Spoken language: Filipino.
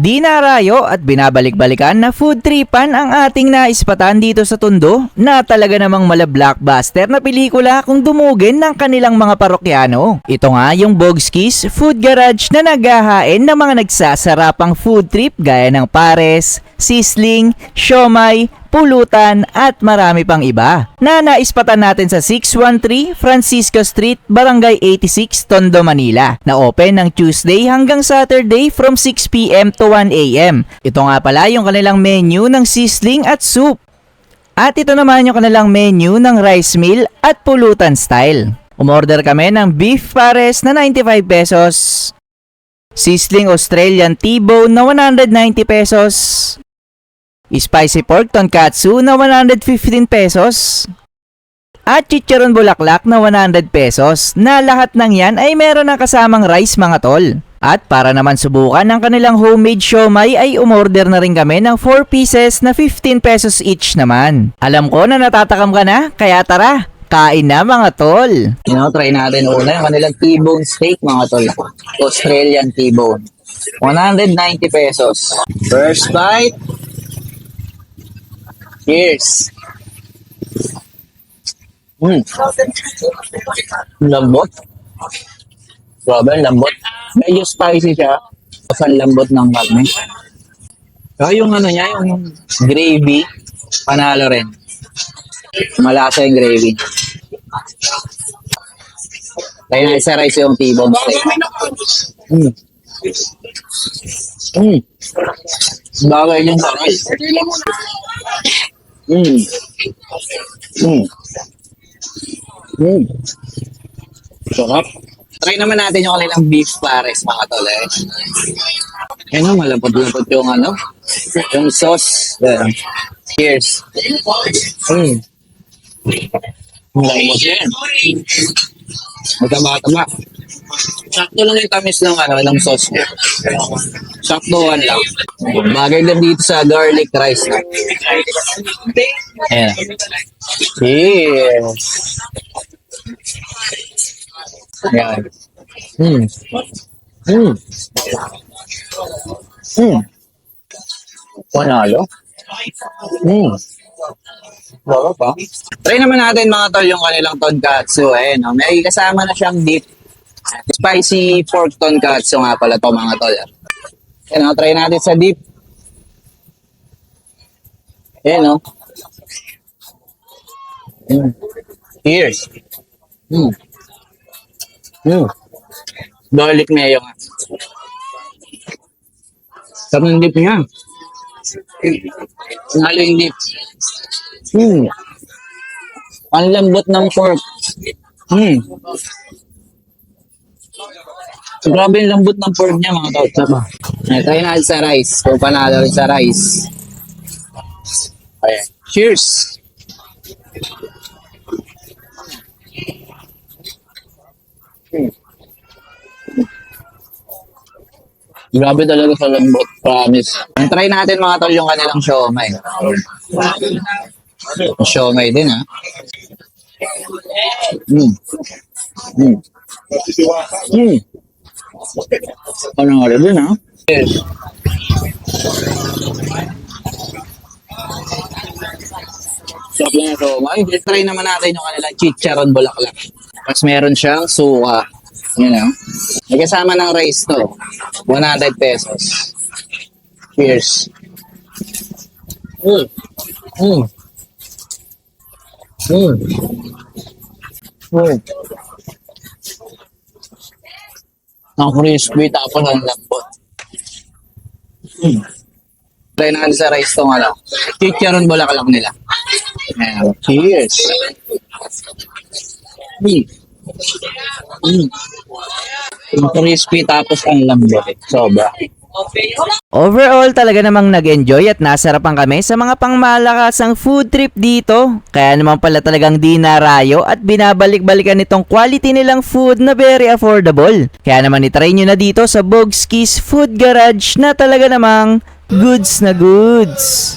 Di narayo at binabalik-balikan na food tripan ang ating naispatan dito sa Tondo na talaga namang mala blockbuster na pelikula kung dumugin ng kanilang mga parokyano. Ito nga yung Bogskis Food Garage na naghahain ng mga nagsasarapang food trip gaya ng pares, sisling, siomay, pulutan at marami pang iba na naispatan natin sa 613 Francisco Street, Barangay 86, Tondo, Manila na open ng Tuesday hanggang Saturday from 6pm to 1am. Ito nga pala yung kanilang menu ng sisling at soup. At ito naman yung kanilang menu ng rice meal at pulutan style. Umorder kami ng beef pares na 95 pesos, Sisling Australian T-bone na 190 pesos, Spicy pork tonkatsu na 115 pesos. At chicharon bulaklak na 100 pesos na lahat ng yan ay meron ng kasamang rice mga tol. At para naman subukan ng kanilang homemade siomay ay umorder na rin kami ng 4 pieces na 15 pesos each naman. Alam ko na natatakam ka na, kaya tara, kain na mga tol. You know, try natin una yung kanilang T-bone steak, mga tol. Australian T-bone. 190 pesos. First bite. Cheers. Mm. Lambot. Grabe, lambot. Medyo spicy siya. Tapos ang lambot ng karne. Saka yung ano niya, yung gravy, panalo rin. Malasa yung gravy. Kaya isa rice yung T-bone steak. Mm. Mm. Bagay yung bakal. Mm. Mm. Mm. Sarap. Try naman natin yung kanilang beef pares, mga tol. Eh. Ayun, malapot-lapot yung ano, yung sauce. Yeah. Cheers. Mm. Lambot yan. Mataba-taba. Sakto lang yung tamis ng ano, ng sauce. Saktuhan lang. Bagay lang dito sa garlic rice. Ayan. Cheers. Ayan. Hmm. Hmm. Hmm. Panalo. Hmm. Wala pa. Try naman natin mga tol yung kanilang tonkatsu. Eh, no? May kasama na siyang dip. Spicy pork tonkatsu nga pala to mga tol. Yan, no? try natin sa dip. Yan, no? Mm. Cheers. Mm. Mm. Garlic mayo nga. Sarap ng dip niya. Nalo yung dip. Hmm. Ang lambot ng pork. Hmm. Grabe yung lambot ng pork niya mga tol. Tayo natin sa rice. Kung panalo rin sa rice. Ayan. Cheers! Hmm. Grabe talaga sa lambot, promise. Ang try natin mga tol yung kanilang siomay. Siomay din ha. Mm. Mm. Mm. Nga rin din ha? Yes. Sarap lang yung siomay. Try naman natin yung kanilang chicharon bulaklak. Tapos meron siyang suka. Yun know? May kasama ng rice to. 100 pesos. Cheers. Mm. Mm. Mm. Mm. Ang crispy tapos ang lambot. Mm. Try natin sa rice to nga lang. Chicharon bulaklak nila. Ayan. Cheers. Mm. Mm. Crispy tapos ang lambot. Sobra. Overall talaga namang nag-enjoy at nasarapan kami sa mga pangmalakasang food trip dito. Kaya naman pala talagang di narayo at binabalik-balikan itong quality nilang food na very affordable. Kaya naman itry nyo na dito sa Bogskis Food Garage na talaga namang goods na goods.